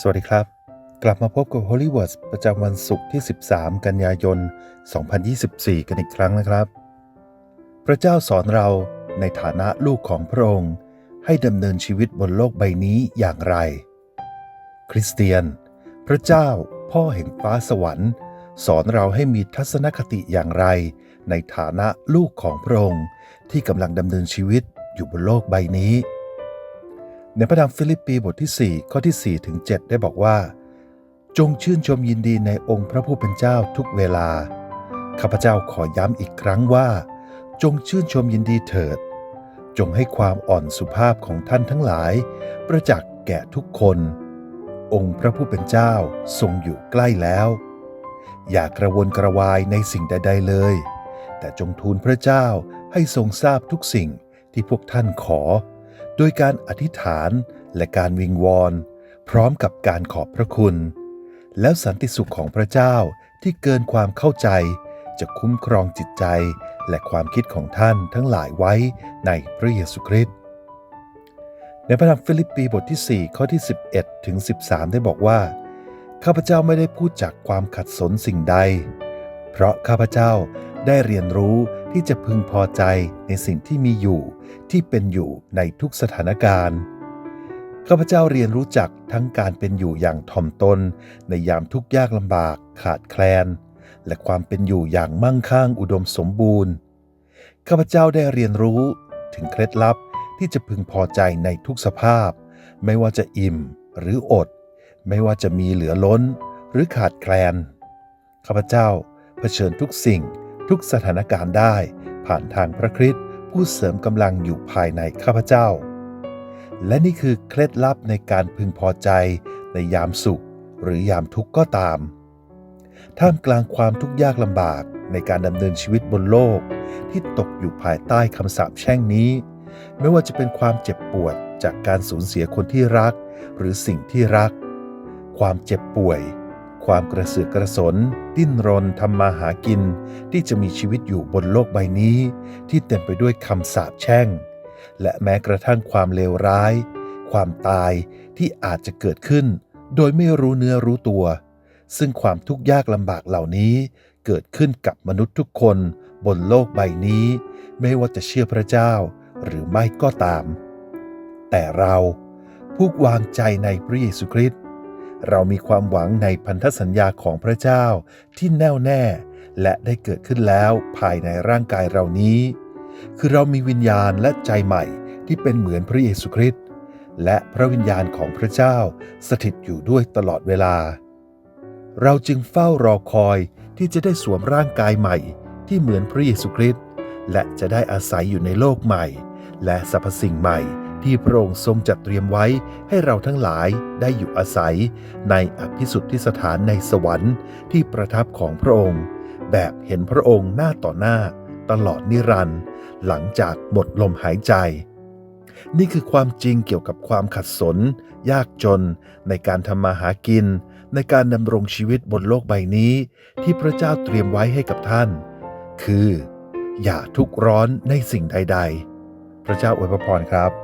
สวัสดีครับ กลับมาพบกับ Holy Words ประจำวันศุกร์ที่ 13 กันยายน 2024 กันอีกครั้งนะครับ พระเจ้าสอนเราในฐานะลูกของพระองค์ ให้ดำเนินชีวิตบนโลกใบนี้อย่างไร คริสเตียน พระเจ้าพ่อแห่งฟ้าสวรรค์ สอนเราให้มีทัศนคติอย่างไร ในฐานะลูกของพระองค์ ที่กำลังดำเนินชีวิตอยู่บนโลกใบนี้ ในพระธรรมฟิลิปปีบทที่ 4 ข้อที่ 4 ถึง 7 ได้บอกว่า จงชื่นชมยินดีในองค์พระผู้เป็นเจ้าทุกเวลา ข้าพเจ้าขอย้ำอีกครั้งว่า จงชื่นชมยินดีเถิด จงให้ความอ่อนสุภาพของท่านทั้งหลาย ประจักษ์แก่ทุกคน องค์พระผู้เป็นเจ้าทรงอยู่ใกล้แล้ว อย่ากระวนกระวายในสิ่งใด ๆเลย แต่จงทูลพระเจ้าให้ทรงทราบทุกสิ่งที่พวกท่านขอ โดยการอธิษฐานและการวิงวอน พร้อมกับการขอบพระคุณ แล้วสันติสุขของพระเจ้าที่เกินความเข้าใจ จะคุ้มครองจิตใจและความคิดของท่านทั้งหลายไว้ในพระเยซูคริสต์ในพระธรรมฟิลิปปีบทที่ 4 ข้อที่ 11 ถึง 13 ได้บอกว่า ข้าพเจ้าไม่ได้พูดจากความขัดสนสิ่งใด เพราะข้าพเจ้าได้เรียนรู้ ที่จะพึงพอใจในสิ่งที่มีอยู่ที่เป็นอยู่ในทุกสถานการณ์ข้าพเจ้าเรียนรู้จักทั้งการเป็นอยู่อย่างถ่อมตน ในยามทุกยากลำบากขาดแคลน และความเป็นอยู่อย่างมั่งคั่งอุดมสมบูรณ์ข้าพเจ้าได้เรียนรู้ถึงเคล็ดลับที่จะพึงพอใจในทุกสภาพ ไม่ว่าจะอิ่มหรืออด ไม่ว่าจะมีเหลือล้นหรือขาดแคลนข้าพเจ้าเผชิญทุกสิ่ง ทุกสถานการณ์ได้ ผ่านทางพระคริสต์ผู้เสริมกำลังอยู่ภายในข้าพเจ้า และนี่คือเคล็ดลับในการพึงพอใจในยามสุข หรือยามทุกข์ก็ตาม ท่ามกลางความทุกข์ยากลำบากในการดำเนินชีวิตบนโลก ที่ตกอยู่ภายใต้คำสาปแช่งนี้ ไม่ว่าจะเป็นความเจ็บปวดจากการสูญเสียคนที่รัก หรือสิ่งที่รัก ความเจ็บป่วย ความกระเสือกกระสน ดิ้นรนทำมาหากิน ที่จะมีชีวิตอยู่บนโลกใบนี้ ที่เต็มไปด้วยคำสาปแช่ง และแม้กระทั่งความเลวร้าย ความตายที่อาจจะเกิดขึ้น โดยไม่รู้เนื้อรู้ตัว ซึ่งความทุกข์ยากลำบากเหล่านี้ เกิดขึ้นกับมนุษย์ทุกคนบนโลกใบนี้ ไม่ว่าจะเชื่อพระเจ้าหรือไม่ก็ตาม แต่เราผู้วางใจในพระเยซูคริสต์ เรามีความหวังในพันธสัญญาของพระเจ้าที่แน่วแน่ และได้เกิดขึ้นแล้วภายในร่างกายเรานี้ คือเรามีวิญญาณและใจใหม่ที่เป็นเหมือนพระเยซูคริสต์และพระวิญญาณของพระเจ้าสถิตอยู่ด้วยตลอดเวลา เราจึงเฝ้ารอคอยที่จะได้สวมร่างกายใหม่ที่เหมือนพระเยซูคริสต์และจะได้อาศัยอยู่ในโลกใหม่ และสรรพสิ่งใหม่ ที่พระองค์ทรงจัดเตรียมไว้ให้เราทั้งหลายได้อยู่อาศัย ในอภิสุทธิสถานในสวรรค์ที่ประทับของพระองค์ แบบเห็นพระองค์หน้าต่อหน้า ตลอดนิรันดร์หลังจากหมดลมหายใจ นี่คือความจริงเกี่ยวกับความขัดสน ยากจน ในการทำมาหากิน ในการดำรงชีวิตบนโลกใบนี้ ที่พระเจ้าเตรียมไว้ให้กับท่าน คือ อย่าทุกข์ร้อนในสิ่งใด ๆ พระเจ้าอวยพรครับ